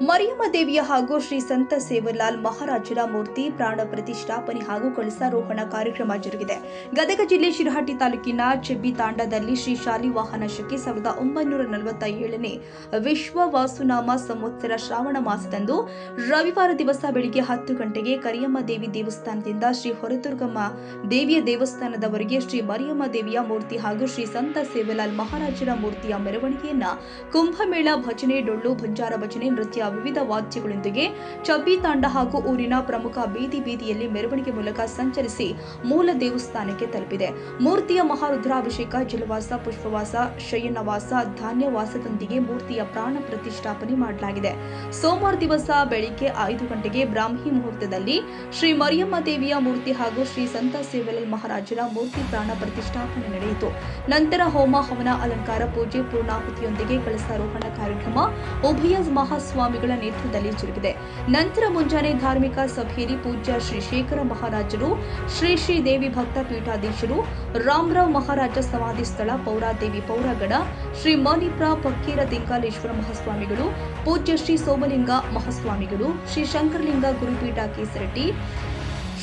ಮರಿಯಮ್ಮ ದೇವಿಯ ಹಾಗೂ ಶ್ರೀ ಸಂತ ಸೇವಲಾಲ್ ಮಹಾರಾಜರ ಮೂರ್ತಿ ಪ್ರಾಣ ಪ್ರತಿಷ್ಠಾಪನೆ ಹಾಗೂ ಕಳಸಾರೋಹಣ ಕಾರ್ಯಕ್ರಮ ಜರುಗಿದೆ. ಗದಗ ಜಿಲ್ಲೆ ಶಿರಹಟ್ಟಿ ತಾಲೂಕಿನ ಚೆಬ್ಬಿ ತಾಂಡದಲ್ಲಿ ಶ್ರೀ ಶಾಲಿ ವಾಹನ ಶಕ್ತಿ ಸಾವಿರದ ಒಂಬೈನೂರ ನಲವತ್ತ ಏಳನೇ ವಿಶ್ವ ವಾಸುನಾಮ ಸಂವತ್ಸರ ಶ್ರಾವಣ ಮಾಸದಂದು ರವಿವಾರ ದಿವಸ ಬೆಳಿಗ್ಗೆ ಹತ್ತು ಗಂಟೆಗೆ ಕರಿಯಮ್ಮ ದೇವಿ ದೇವಸ್ಥಾನದಿಂದ ಶ್ರೀ ಹೊರದುರ್ಗಮ್ಮ ದೇವಿಯ ದೇವಸ್ಥಾನದವರೆಗೆ ಶ್ರೀ ಮರಿಯಮ್ಮ ದೇವಿಯ ಮೂರ್ತಿ ಹಾಗೂ ಶ್ರೀ ಸಂತ ಸೇವಲಾಲ್ ಮಹಾರಾಜರ ಮೂರ್ತಿಯ ಮೆರವಣಿಗೆಯನ್ನ ಕುಂಭಮೇಳ ಭಜನೆ ಡೊಳ್ಳು ಬಂಜಾರ ಭಜನೆ ನೃತ್ಯ ವಿವಿಧ ವಾದ್ಯಗಳೊಂದಿಗೆ ಚಬ್ಬಿ ತಾಂಡ ಹಾಗೂ ಊರಿನ ಪ್ರಮುಖ ಬೀದಿ ಬೀದಿಯಲ್ಲಿ ಮೆರವಣಿಗೆ ಮೂಲಕ ಸಂಚರಿಸಿ ಮೂಲ ದೇವಸ್ಥಾನಕ್ಕೆ ತಲುಪಿದೆ. ಮೂರ್ತಿಯ ಮಹಾರುದ್ರಾಭಿಷೇಕ, ಜಲವಾಸ, ಪುಷ್ಪವಾಸ, ಶಯನವಾಸ, ಧಾನ್ಯವಾಸದೊಂದಿಗೆ ಮೂರ್ತಿಯ ಪ್ರಾಣ ಪ್ರತಿಷ್ಠಾಪನೆ ಮಾಡಲಾಗಿದೆ. ಸೋಮವಾರ ದಿವಸ ಬೆಳಿಗ್ಗೆ ಐದು ಗಂಟೆಗೆ ಬ್ರಾಹ್ಮಿ ಮುಹೂರ್ತದಲ್ಲಿ ಶ್ರೀ ಮರಿಯಮ್ಮ ದೇವಿಯ ಮೂರ್ತಿ ಹಾಗೂ ಶ್ರೀ ಸಂತ ಸೇವಲಲ್ ಮಹಾರಾಜರ ಮೂರ್ತಿ ಪ್ರಾಣ ಪ್ರತಿಷ್ಠಾಪನೆ ನಡೆಯಿತು. ನಂತರ ಹೋಮ ಹವನ ಅಲಂಕಾರ, ಪೂಜೆ, ಪೂರ್ಣಾಹುತಿಯೊಂದಿಗೆ ಕಳಸಾರೋಹಣ ಕಾರ್ಯಕ್ರಮ, ಉಭಯ ಮಹಾಸ್ವಾಮಿಗಳ ನೇತೃತ್ವದಲ್ಲಿ ಜರುಗಿದೆ. ನಂತರ ಮುಂಜಾನೆ ಧಾರ್ಮಿಕ ಸಭೆಯಲ್ಲಿ ಪೂಜ್ಯ ಶ್ರೀ ಶೇಖರ ಮಹಾರಾಜರು, ಶ್ರೀ ಶ್ರೀ ದೇವಿ ಭಕ್ತ ಪೀಠಾಧೀಶರು ರಾಮರಾವ್ ಮಹಾರಾಜ ಸಮಾಧಿ ಸ್ಥಳ ಪೌರಾದೇವಿ ಪೌರಗಡ, ಶ್ರೀ ಮಣಿಪ್ರ ಫಕ್ಕೀರ ದಿಂಗಾಲೇಶ್ವರ ಮಹಾಸ್ವಾಮಿಗಳು, ಪೂಜ್ಯ ಶ್ರೀ ಸೋಮಲಿಂಗ ಮಹಾಸ್ವಾಮಿಗಳು, ಶ್ರೀ ಶಂಕರಲಿಂಗ ಗುರುಪೀಠ ಕೇಸರಟ್ಟಿ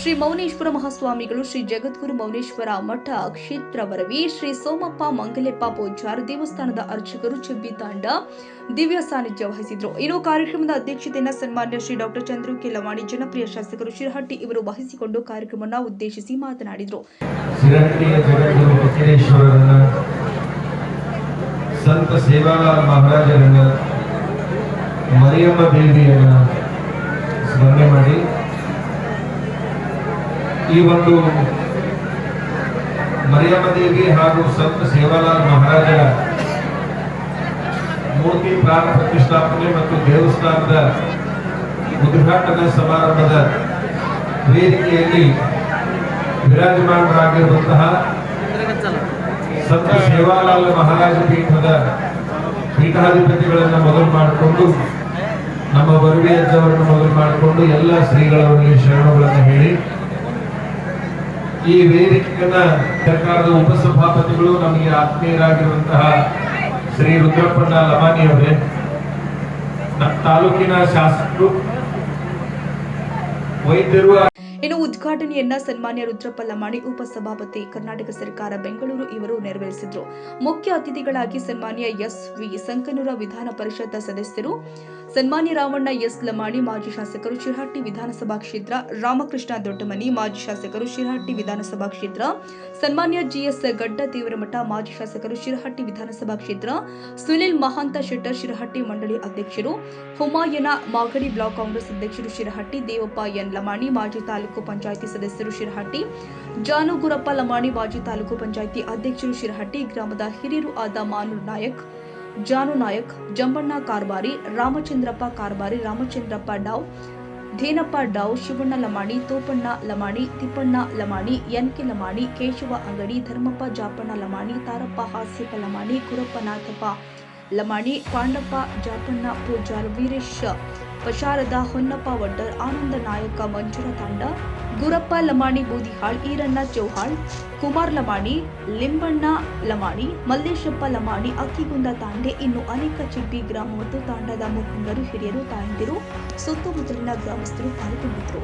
ಶ್ರೀ ಮೌನೇಶ್ವರ ಮಹಾಸ್ವಾಮಿಗಳು, ಶ್ರೀ ಜಗದ್ಗುರು ಮೌನೇಶ್ವರ ಮಠ ಕ್ಷೇತ್ರ ವರವಿ ಶ್ರೀ ಸೋಮಪ್ಪ ಮಂಗಲೆಪ್ಪ ಪೂಜಾರ್ ದೇವಸ್ಥಾನದ ಅರ್ಚಕರು ಚೆಬ್ಬಿ ತಾಂಡ ದಿವ್ಯ ಸಾನ್ನಿಧ್ಯ ವಹಿಸಿದ್ರು. ಇನ್ನು ಕಾರ್ಯಕ್ರಮದ ಅಧ್ಯಕ್ಷತೆಯನ್ನು ಸನ್ಮಾನ್ಯ ಶ್ರೀ ಡಾಕ್ಟರ್ ಚಂದ್ರು ಕೆಲವಾಣಿ ಜನಪ್ರಿಯ ಶಾಸಕರು ಶಿರಹಟ್ಟಿ ಇವರು ವಹಿಸಿಕೊಂಡು ಕಾರ್ಯಕ್ರಮವನ್ನು ಉದ್ದೇಶಿಸಿ ಮಾತನಾಡಿದರು. ಸಂತ ಸೇವಾಲಾಲ್ ಮಹಾರಾಜರನ್ನ, ಮರಿಯಮ್ಮ ದೇವಿಯನ್ನ ಸ್ಮರಣೆ ಮಾಡಿ ಈ ಒಂದು ಮರಿಯಮ್ಮ ದೇವಿ ಹಾಗೂ ಸಂತ ಸೇವಾಲಾಲ್ ಮಹಾರಾಜರ ಮೂರ್ತಿ ಪ್ರಾಣ ಪ್ರತಿಷ್ಠಾಪನೆ ಮತ್ತು ದೇವಸ್ಥಾನದ ಉದ್ಘಾಟನಾ ಸಮಾರಂಭದ ವೇದಿಕೆಯಲ್ಲಿ ವಿರಾಜಮಾನರಾಗಿರುವಂತಹ ಸಂತ ಸೇವಾಲಾಲ್ ಮಹಾರಾಜ ಪೀಠದ ಪೀಠಾಧಿಪತಿಗಳನ್ನು ಮೊದಲು ಮಾಡಿಕೊಂಡು, ನಮ್ಮ ಬರುವೆ ಅಜ್ಜವರನ್ನು ಮೊದಲು ಮಾಡಿಕೊಂಡು ಎಲ್ಲ ಶ್ರೀಗಳವರಿಗೆ ಶರಣಗಳನ್ನು ಹೇಳಿ ಈ ವೇದಿಕೆಯನ್ನ ಸರ್ಕಾರದ ಉಪಸಭಾಪತಿಗಳು ನಮಗೆ ಆತ್ಮೀಯರಾಗಿರುವಂತಹ ಶ್ರೀ ರುದ್ರಪ್ಪಣ್ಣ ಲಮಾನಿ ಅವರೇ ನಮ್ಮ ತಾಲೂಕಿನ ಶಾಸಕರು ವೈದ್ಯರು ಇನ್ನು ಉದ್ಘಾಟನೆಯನ್ನ ಸನ್ಮಾನ್ಯ ರುದ್ರಪ್ಪ ಲಮಾಣಿ ಉಪಸಭಾಪತಿ ಕರ್ನಾಟಕ ಸರ್ಕಾರ ಬೆಂಗಳೂರು ಇವರು ನೆರವೇರಿಸಿದ್ರು. ಮುಖ್ಯ ಅತಿಥಿಗಳಾಗಿ ಸನ್ಮಾನ್ಯ ಎಸ್ ವಿ ಸಂಕನೂರ ವಿಧಾನ ಪರಿಷತ್ ಸದಸ್ಯರು, ಸನ್ಮಾನ್ಯ ರಾಮಣ್ಣ ಎಸ್ ಲಮಾಣಿ, ಮಾಜಿ ಶಾಸಕರು ಶಿರಹಟ್ಟಿ ವಿಧಾನಸಭಾ ಕ್ಷೇತ್ರ, ರಾಮಕೃಷ್ಣ ದೊಡ್ಡಮನಿ, ಮಾಜಿ ಶಾಸಕರು ಶಿರಹಟ್ಟಿ ವಿಧಾನಸಭಾ ಕ್ಷೇತ್ರ, ಸನ್ಮಾನ್ಯ ಜಿಎಸ್ ಗಡ್ಡ ದೇವರಮಠ ಮಾಜಿ ಶಾಸಕರು ಶಿರಹಟ್ಟಿ ವಿಧಾನಸಭಾ ಕ್ಷೇತ್ರ, ಸುನಿಲ್ ಮಹಾಂತ ಶೆಟ್ಟರ್ ಶಿರಹಟ್ಟಿ ಮಂಡಳಿ ಅಧ್ಯಕ್ಷರು, ಹುಮಾಯನ ಮಾಗಡಿ ಬ್ಲಾಕ್ ಕಾಂಗ್ರೆಸ್ ಅಧ್ಯಕ್ಷರು ಶಿರಹಟ್ಟಿ, ದೇವಪ್ಪ ಎನ್ ಲಮಾಣಿ, ಮಾಜಿ ತಾಲೂಕು ಪಂಚಾಯಿತಿ ಸದಸ್ಯರು ಶಿರಹಟ್ಟಿ ಜಾನು ಗುರಪ್ಪ ಲಮಾಣಿ ಮಾಜಿ ತಾಲೂಕು ಪಂಚಾಯಿತಿ ಅಧ್ಯಕ್ಷರು ಶಿರಹಟ್ಟಿ, ಗ್ರಾಮದ ಹಿರಿಯರು ಆದ ಮಾನೂರ್ ನಾಯಕ್, ಜಾನು ನಾಯಕ್, ಜಂಬಣ್ಣ ಕಾರ್ಬಾರಿ, ರಾಮಚಂದ್ರಪ್ಪ ಕಾರ್ಬಾರಿ, ರಾಮಚಂದ್ರಪ್ಪ ಡಾವ್, ಧೇನಪ್ಪ ಡಾವ್, ಶಿವಣ್ಣ ಲಮಾಣಿ, ತೋಪಣ್ಣ ಲಮಾಣಿ, ತಿಪ್ಪಣ್ಣ ಲಮಾಣಿ ಎನ್ಕೆ ಲಮಾಣಿ, ಕೇಶವ ಅಂಗಡಿ, ಧರ್ಮಪ್ಪ ಜಾಪಣ್ಣ ಲಮಾಣಿ, ತಾರಪ್ಪ ಹಾಸ್ಯಪ್ಪ ಲಮಾಣಿ ಗುರಪ್ಪ ನಾಥಪ್ಪ ಲಮಾಣಿ, ಪಾಂಡಪ್ಪ ಜಾಪಣ್ಣ ಪೂಜಾರ್, ವೀರೇಶ್ ಪಶಾರದ ಹೊನ್ನಪ್ಪ ವಡ್ಡರ್, ಆನಂದ ನಾಯಕ ಮಂಜುರ ತಾಂಡ, ಗುರಪ್ಪ ಲಮಾಣಿ, ಬೂದಿಹಾಳ್, ಈರಣ್ಣ ಚೌಹಾಳ್, ಕುಮಾರ್ ಲಮಾಣಿ, ಲಿಂಬಣ್ಣ ಲಮಾಣಿ, ಮಲ್ಲೇಶಪ್ಪ ಲಮಾಣಿ, ಅಕ್ಕಿಗುಂದ ತಾಂಡೆ, ಇನ್ನು ಅನೇಕ ಚಿಬ್ಬಿ ಗ್ರಾಮ ಮತ್ತು ತಾಂಡದ ಮುಖಂಡರು, ಹಿರಿಯರು, ತಾಯಂದಿರು, ಸುತ್ತಮುತ್ತಲಿನ ಗ್ರಾಮಸ್ಥರು ಪಾಲ್ಗೊಂಡಿದ್ದರು.